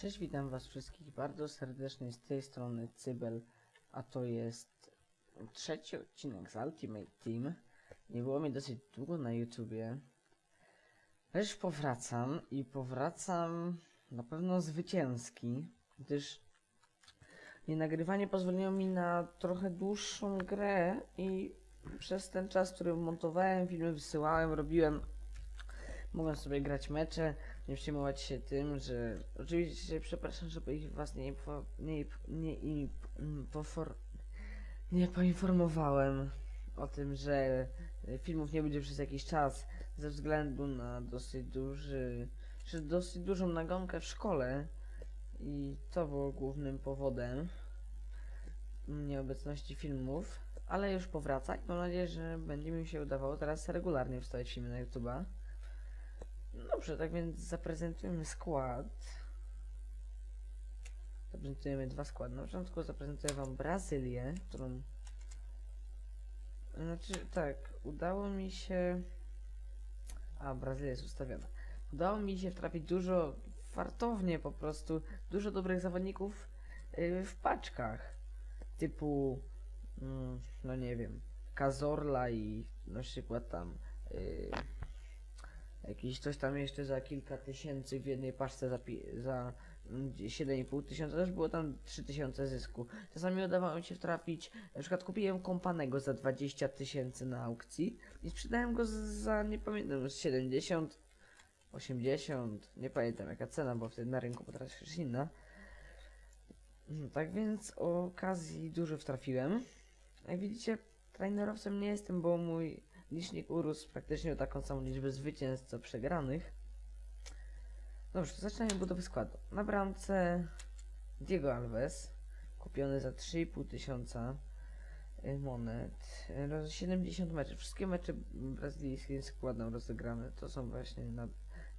Cześć, witam was wszystkich bardzo serdecznie. Z tej strony Cybel, a to jest trzeci odcinek z Ultimate Team. Nie było mi dosyć długo na YouTubie, lecz powracam i powracam na pewno zwycięski, gdyż nienagrywanie pozwoliło mi na trochę dłuższą grę i przez ten czas, który montowałem, filmy wysyłałem, robiłem, mogłem sobie grać mecze, nie przejmować się tym, że oczywiście przepraszam, ich was nie, info, nie, nie, nie, poinformowałem o tym, że filmów nie będzie przez jakiś czas ze względu na dosyć duży, że dosyć dużą nagonkę w szkole i to było głównym powodem nieobecności filmów, ale już powraca i mam nadzieję, że będzie mi się udawało teraz regularnie wstawiać filmy na YouTube'a. Dobrze, tak więc zaprezentujemy skład. Zaprezentujemy dwa składy. Na początku zaprezentuję Wam Brazylię, którą... Znaczy, tak, udało mi się... A, Brazylia jest ustawiona. Udało mi się wtrafić dużo, fartownie po prostu, dużo dobrych zawodników yy, w paczkach. Typu, mm, no nie wiem, Kazorla i na przykład tam... Yy, Jakiś coś tam jeszcze za kilka tysięcy w jednej paczce za, za mm, 7,5 tysiąca, też było tam 3000 zysku. Czasami udawało mi się trafić, na przykład kupiłem kompanego za 20 tysięcy na aukcji i sprzedałem go za, nie pamiętam, z 70, 80, nie pamiętam jaka cena, bo wtedy na rynku potrafi się inna. No, tak więc okazji dużo wtrafiłem. Jak widzicie, trainerowcem nie jestem, bo mój licznik urósł praktycznie o taką samą liczbę zwycięstw co przegranych. Dobrze, to zaczynamy budowę składu. Na bramce Diego Alves, kupiony za 3,5 tysiąca y, monet. Y, roz- 70 meczów. Wszystkie mecze brazylijskie składem rozegrane. To są właśnie na...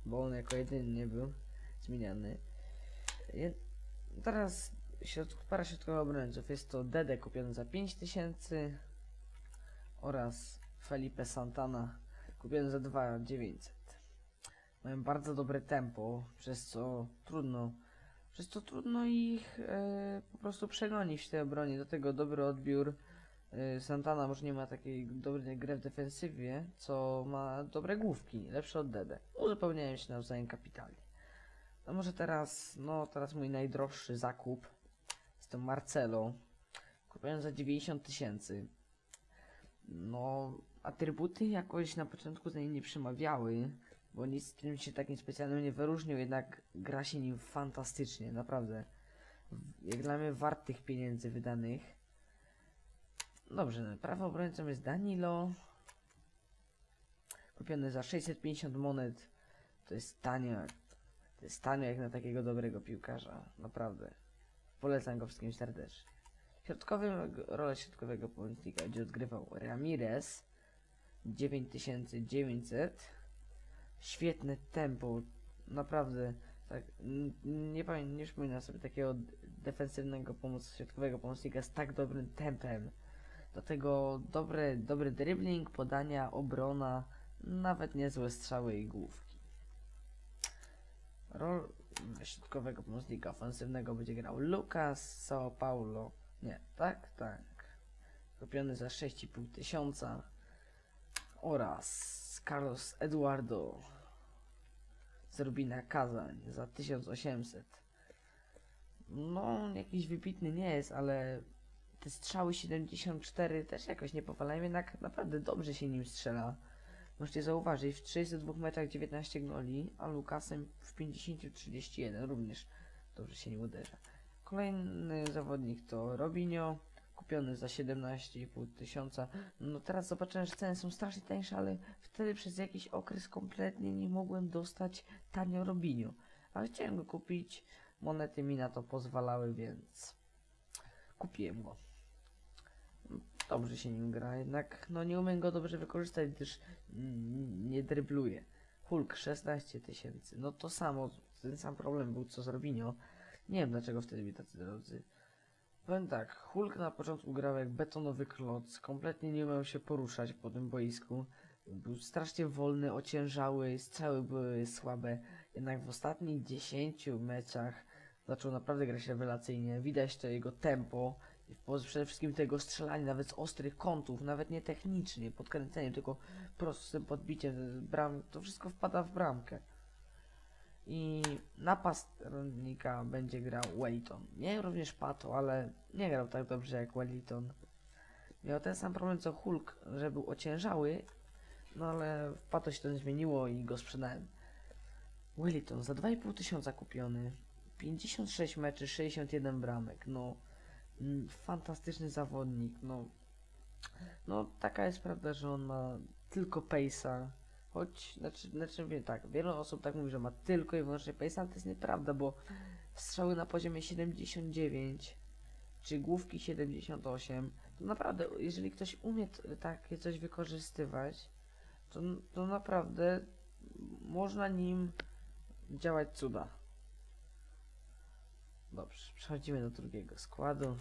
bo on jako jedyny nie był zmieniany. Teraz środ... para środkowych obrońców. Jest to Dede kupiony za 5 tysięcy oraz Felipe Santana kupiony za 2,900. Mają bardzo dobre tempo, przez co trudno, przez co trudno ich e, po prostu przegonić w tej obronie. Do tego dobry odbiór. E, Santana może nie ma takiej dobrej gry w defensywie, co ma dobre główki, lepsze od Dede. Uzupełniają się nawzajem kapitalnie. No może teraz, no teraz mój najdroższy zakup. Jest to Marcelo. Kupiłem za 90 tysięcy. No, atrybuty jakoś na początku za nim nie przemawiały, bo nic z tym się takim specjalnym nie wyróżnił, jednak gra się nim fantastycznie, naprawdę. Jak dla mnie wart tych pieniędzy wydanych. Dobrze, prawo obrońcą jest Danilo. Kupiony za 650 monet. To jest tanio. To jest tanio jak na takiego dobrego piłkarza, naprawdę. Polecam go wszystkim serdecznie. Środkowym, rolę środkowego pomocnika będzie odgrywał Ramirez 9900 Świetne tempo, naprawdę tak, nie pamiętam, nie przypominam sobie takiego defensywnego pomoc, środkowego pomocnika z tak dobrym tempem. Do tego dobre, dobry dribbling, podania, obrona, nawet niezłe strzały i główki. Rol środkowego pomocnika ofensywnego będzie grał Lucas Sao Paulo. Nie, tak, tak. Kupiony za 6,5 tysiąca. Oraz Carlos Eduardo z Rubina Kazań za 1800. No, jakiś wybitny nie jest, ale te strzały 74 też jakoś nie powalają, jednak naprawdę dobrze się nim strzela. Możecie zauważyć, w 32 meczach 19 goli, a Lukasem w 50 31 również dobrze się nim uderza. Kolejny zawodnik to Robinho, kupiony za 17,5 tysiąca. No teraz zobaczyłem, że ceny są strasznie tańsze, ale wtedy przez jakiś okres kompletnie nie mogłem dostać tanio Robinho. Ale chciałem go kupić, monety mi na to pozwalały, więc kupiłem go. Dobrze się nim gra, jednak no nie umiem go dobrze wykorzystać, gdyż nie drybluję. Hulk 16 tysięcy, no to samo, ten sam problem był co z Robinho. Nie wiem dlaczego wtedy mi tacy drodzy. Powiem tak, Hulk na początku grał jak betonowy kloc, kompletnie nie umiał się poruszać po tym boisku. Był strasznie wolny, ociężały, strzały były słabe, jednak w ostatnich 10 meczach zaczął naprawdę grać rewelacyjnie. Widać to jego tempo, po- przede wszystkim tego strzelania, nawet z ostrych kątów, nawet nie technicznie, podkręceniem, tylko prostym podbiciem bram, to wszystko wpada w bramkę. I napastnika będzie grał Wellington. Miał również Pato, ale nie grał tak dobrze jak Wellington. Miał ten sam problem co Hulk, że był ociężały, no ale w Pato się to zmieniło i go sprzedałem. Wellington za 2,5 tysiąca kupiony. 56 meczy, 61 bramek. No, mm, fantastyczny zawodnik. No, no taka jest prawda, że on ma tylko pace'a. Choć, znaczy, znaczy wiem tak, wiele osób tak mówi, że ma tylko i wyłącznie pace'a, ale to jest nieprawda, bo strzały na poziomie 79 czy główki 78, to naprawdę, jeżeli ktoś umie takie coś wykorzystywać, to, to naprawdę można nim działać cuda. Dobrze, przechodzimy do drugiego składu.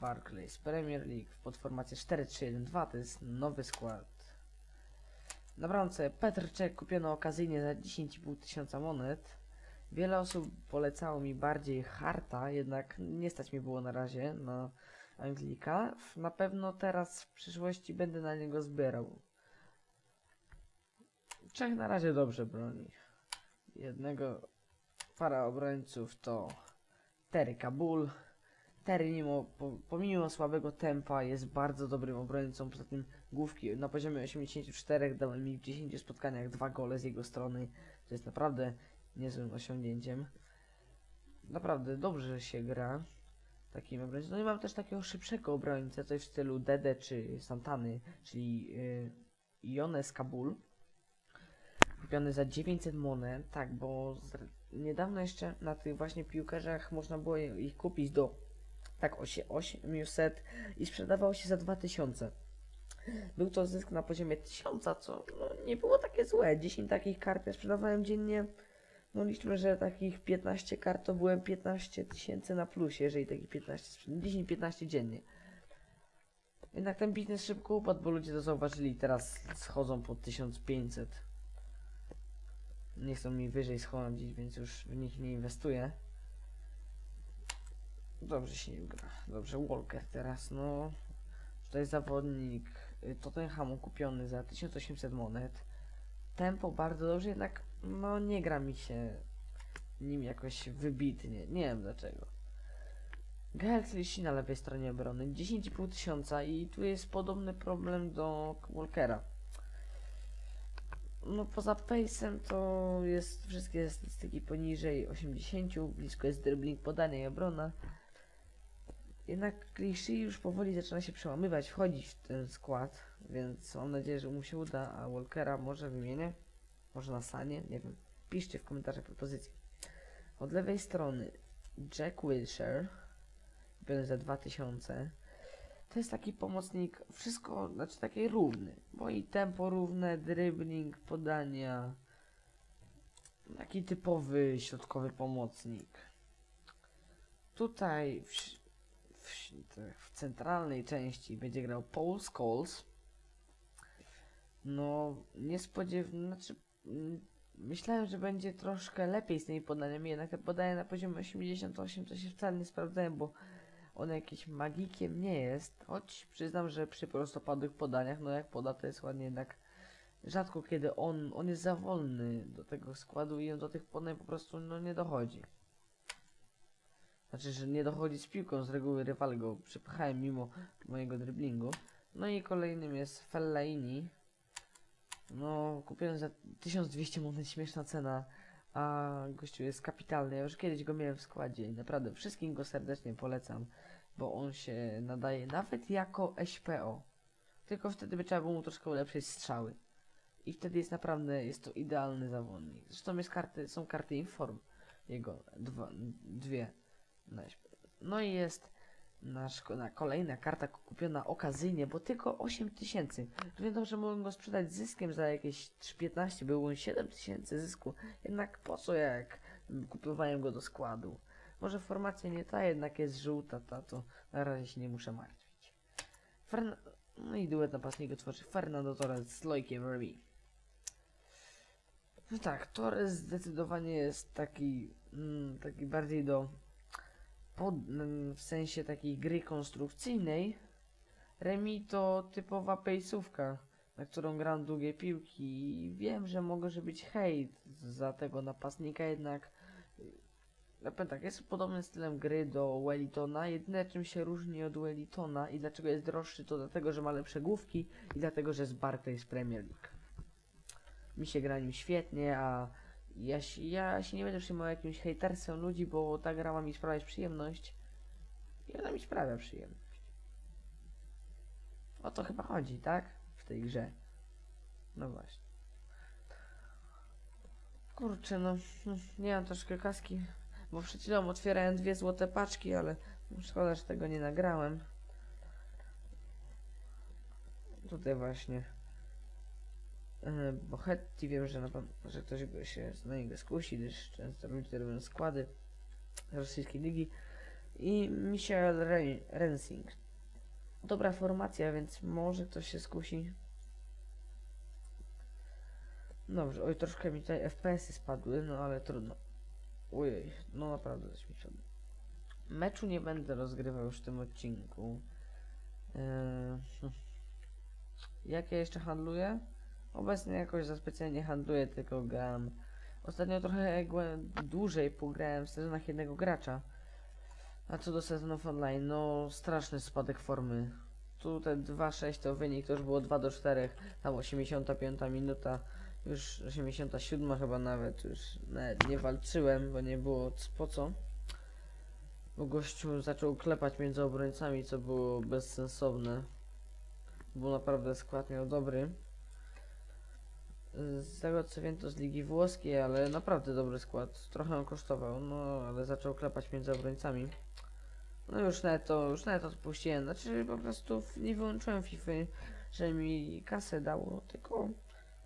Barclays Premier League w podformacji 4-3-1-2 to jest nowy skład. Na bramce Petr Czech kupiono okazyjnie za 10,5 tysiąca monet. Wiele osób polecało mi bardziej Harta, jednak nie stać mi było na razie na Anglika. Na pewno teraz w przyszłości będę na niego zbierał. Czech na razie dobrze broni. Jednego para obrońców to Terry Kabul. Terry mimo, po, pomimo słabego tempa jest bardzo dobrym obrońcą. Poza tym główki na poziomie 84 dał mi w 10 spotkaniach dwa gole z jego strony. To jest naprawdę niezłym osiągnięciem. Naprawdę dobrze się gra takim obrońcą. No i mam też takiego szybszego obrońcę, coś w stylu Dede czy Santany, czyli yy, Jones Kabul. Kupiony za 900 monet, tak, bo niedawno jeszcze na tych właśnie piłkarzach można było ich kupić do tak 800 i sprzedawało się za 2000. Był to zysk na poziomie 1000, co no, nie było takie złe. 10 takich kart ja sprzedawałem dziennie. No liczmy, że takich 15 kart to byłem 15 tysięcy na plusie, jeżeli takich 15 sprzedałem. 10-15 dziennie. Jednak ten biznes szybko upadł, bo ludzie to zauważyli i teraz schodzą po 1500. Nie chcą mi wyżej schodzić, więc już w nich nie inwestuję. Dobrze się nim gra. Dobrze, Walker teraz, no. Tutaj zawodnik Tottenhamu kupiony za 1800 monet. Tempo bardzo dobrze, jednak no nie gra mi się nim jakoś wybitnie. Nie wiem dlaczego. Gael Clichy na lewej stronie obrony 10,5 tysiąca i tu jest podobny problem do Walkera. No poza pace'em to jest wszystkie statystyki poniżej 80, blisko jest dribbling, podanie i obrona. Jednak Clichy już powoli zaczyna się przełamywać, wchodzić w ten skład, więc mam nadzieję, że mu się uda, a Walkera może wymienię, może na Sanie, nie wiem. Piszcie w komentarzach propozycje. Od lewej strony Jack Wilshere, kupiony za 2000. To jest taki pomocnik, wszystko, znaczy taki równy, bo i tempo równe, dribbling, podania, taki typowy środkowy pomocnik. Tutaj w, w, centralnej części będzie grał Paul Scholes. No, niespodziewanie, znaczy mm, myślałem, że będzie troszkę lepiej z tymi podaniami, jednak te podania na poziomie 88 to się wcale nie sprawdzają, bo on jakimś magikiem nie jest, choć przyznam, że przy prostopadłych podaniach, no jak poda, to jest ładnie jednak rzadko kiedy on, on jest za wolny do tego składu i on do tych podań po prostu no nie dochodzi. Znaczy, że nie dochodzi z piłką, z reguły rywal go przepychałem mimo mojego driblingu. No i kolejnym jest Fellaini. No, kupiłem za 1200 monet, śmieszna cena, a gościu jest kapitalny. Ja już kiedyś go miałem w składzie i naprawdę wszystkim go serdecznie polecam, bo on się nadaje nawet jako SPO. Tylko wtedy by trzeba było mu troszkę ulepszyć strzały. I wtedy jest naprawdę, jest to idealny zawodnik. Zresztą jest karty, są karty Inform, jego dwa, dwie. No i jest nasz, na kolejna karta kupiona okazyjnie, bo tylko 8 tysięcy. Pamiętam, że mogłem go sprzedać zyskiem za jakieś 3,15, było 7 tysięcy zysku. Jednak po co jak kupowałem go do składu? Może formacja nie ta, jednak jest żółta, ta to na razie się nie muszę martwić. Ferna no i duet napastników tworzy Fernando Torres z Lojkiem Remy. No tak, Torres zdecydowanie jest taki, mm, taki bardziej do pod, mm, w sensie takiej gry konstrukcyjnej. Remi to typowa pejsówka, na którą gram długie piłki i wiem, że może być hejt za tego napastnika, jednak y, tak, jest podobnym stylem gry do Wellingtona, jedyne czym się różni od Wellingtona i dlaczego jest droższy to dlatego, że ma lepsze główki i dlatego, że jest Barclays Premier League mi się gra nim świetnie, a ja ja się nie będę przejmował jakimś hejtersem ludzi, bo ta gra ma mi sprawiać przyjemność i ona mi sprawia przyjemność. O to chyba chodzi, tak? W tej grze. No właśnie. Kurczę, no, hmm, nie mam troszkę kaski, bo przed chwilą otwierałem dwie złote paczki, ale szkoda, że tego nie nagrałem. Tutaj właśnie E, Bochetti wiem, że, na pewno, że ktoś się na niego skusi, gdyż często ludzie robią składy rosyjskiej ligi. I Michael Re Rensing. Dobra formacja, więc może ktoś się skusi. Dobrze, oj, troszkę mi tutaj FPS-y spadły, no ale trudno. Ojej, no naprawdę coś mi spadło. Meczu nie będę rozgrywał już w tym odcinku. Eee, jak ja jeszcze handluję? Obecnie jakoś za specjalnie handluję, tylko gram. Ostatnio trochę dłużej pograłem w sezonach jednego gracza. A co do sezonów online, no straszny spadek formy. Tu te 2-6 to wynik, to już było 2 do 4, tam 85 minuta, już 87 chyba nawet, już nawet nie walczyłem, bo nie było po co. Bo gościu zaczął klepać między obrońcami, co było bezsensowne. Był naprawdę skład miał dobry. Z tego co wiem to z Ligi Włoskiej, ale naprawdę dobry skład. Trochę on kosztował, no ale zaczął klepać między obrońcami. No już nawet to, już nawet odpuściłem. Znaczy po prostu nie wyłączyłem FIFA, że mi kasę dało, tylko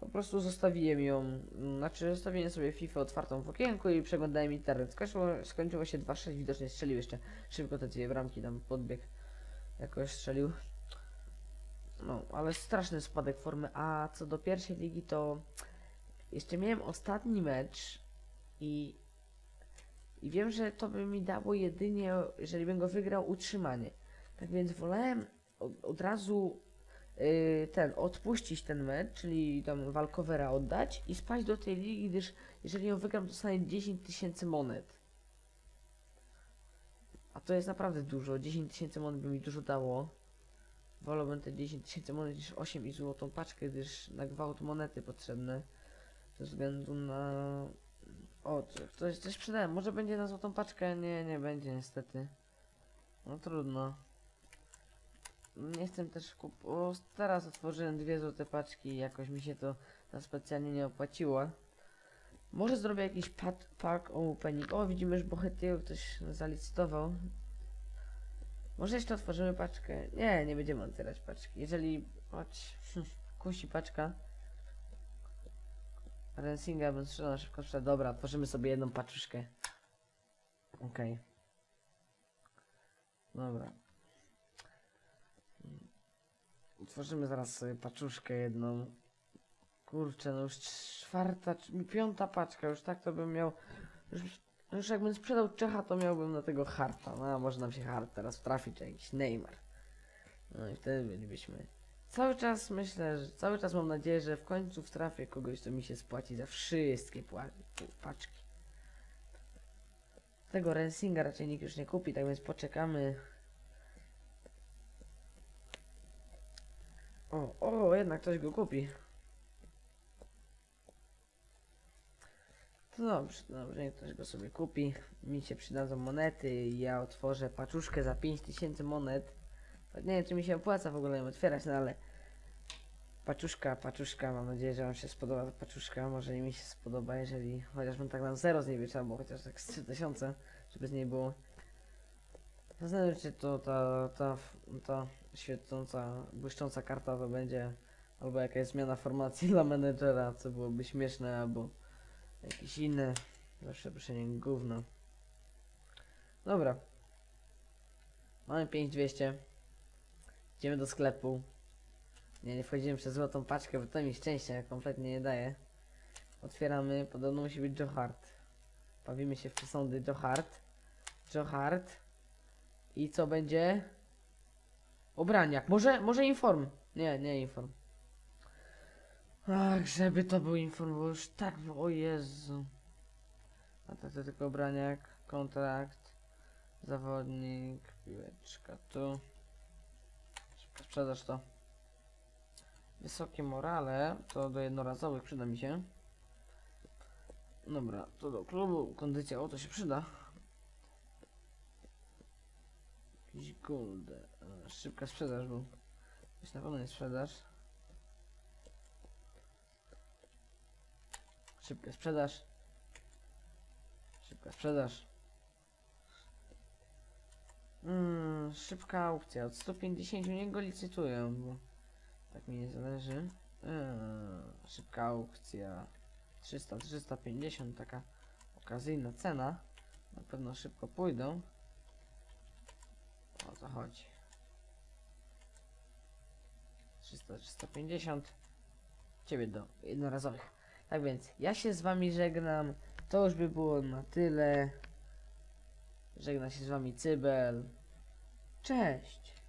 po prostu zostawiłem ją. Znaczy zostawiłem sobie FIFA otwartą w okienku i przeglądałem internet. Skończyło, skończyło się 2-6, widocznie strzelił jeszcze szybko te dwie bramki, tam podbieg jakoś strzelił. No, ale straszny spadek formy. A co do pierwszej ligi, to jeszcze miałem ostatni mecz i, i wiem, że to by mi dało jedynie, jeżeli bym go wygrał, utrzymanie. Tak więc wolałem od, od razu yy, ten, odpuścić ten mecz, czyli tam walkowera oddać i spaść do tej ligi, gdyż jeżeli ją wygram, dostanę 10 tysięcy monet. A to jest naprawdę dużo. 10 tysięcy monet by mi dużo dało. Wolałbym te 10 tysięcy monet niż 8 i złotą paczkę, gdyż na gwałt monety potrzebne. Ze względu na... O, co- ktoś coś sprzedałem. Może będzie na złotą paczkę? Nie, nie będzie niestety. No trudno. Nie chcę też kup... O, teraz otworzyłem dwie złote paczki i jakoś mi się to na specjalnie nie opłaciło. Może zrobię jakiś pat, pack opening. O, widzimy, że Bohetiego ktoś zalicytował. Może jeszcze otworzymy paczkę? Nie, nie będziemy otwierać paczki. Jeżeli choć kusi paczka. Rensinga bym sprzedał na szybko sprzedał. Dobra, otworzymy sobie jedną paczuszkę. Okej. Dobra. Utworzymy zaraz sobie paczuszkę jedną. Kurczę, no już czwarta, piąta paczka, już tak to bym miał. Już, już jakbym sprzedał Czecha, to miałbym na tego harta. No, a może nam się hart teraz trafi, czy jakiś Neymar. No i wtedy bylibyśmy. Cały czas myślę, że cały czas mam nadzieję, że w końcu trafię kogoś, kto mi się spłaci za wszystkie paczki. Tego Rensinga raczej nikt już nie kupi, tak więc poczekamy. O, o, jednak ktoś go kupi. To dobrze, to dobrze, niech ktoś go sobie kupi. Mi się przydadzą monety i ja otworzę paczuszkę za 5000 monet. Nie wiem, czy mi się opłaca w ogóle ją otwierać, no ale... Paczuszka, paczuszka, mam nadzieję, że wam się spodoba ta paczuszka. Może i mi się spodoba, jeżeli chociażbym tak na zero z niej wyczał, bo chociaż tak z 3000, żeby z niej było. Zastanawiam się, to ta, ta, ta świecąca, błyszcząca karta to będzie albo jakaś zmiana formacji dla menedżera, co byłoby śmieszne, albo jakieś inne za przeproszeniem gówno. Dobra. Mamy 5200. Idziemy do sklepu. Nie, nie wchodzimy przez złotą paczkę, bo to mi szczęścia kompletnie nie daje. Otwieramy, podobno musi być Joe Hart. Bawimy się w przesądy Joe Hart. Joe Hart. I co będzie? Obraniak. Może, może inform. Nie, nie inform. Ach, żeby to był inform, bo już tak, o Jezu. A to, to tylko obraniak, kontrakt, zawodnik, piłeczka tu. Szybko sprzedaż to. Wysokie morale, to do jednorazowych przyda mi się. Dobra, to do klubu, kondycja, o to się przyda. Jakiś gold. e, Szybka sprzedaż, bo już na pewno nie sprzedaż. Szybka sprzedaż. Szybka sprzedaż. Mm, szybka aukcja. Od 150 niech go licytuję, bo tak mi nie zależy. Eee, szybka aukcja. 300, 350, taka okazyjna cena. Na pewno szybko pójdą. O co chodzi? 300, 350. Ciebie do jednorazowych. Tak więc, ja się z wami żegnam. To już by było na tyle. Żegna się z wami Cybel. Cześć!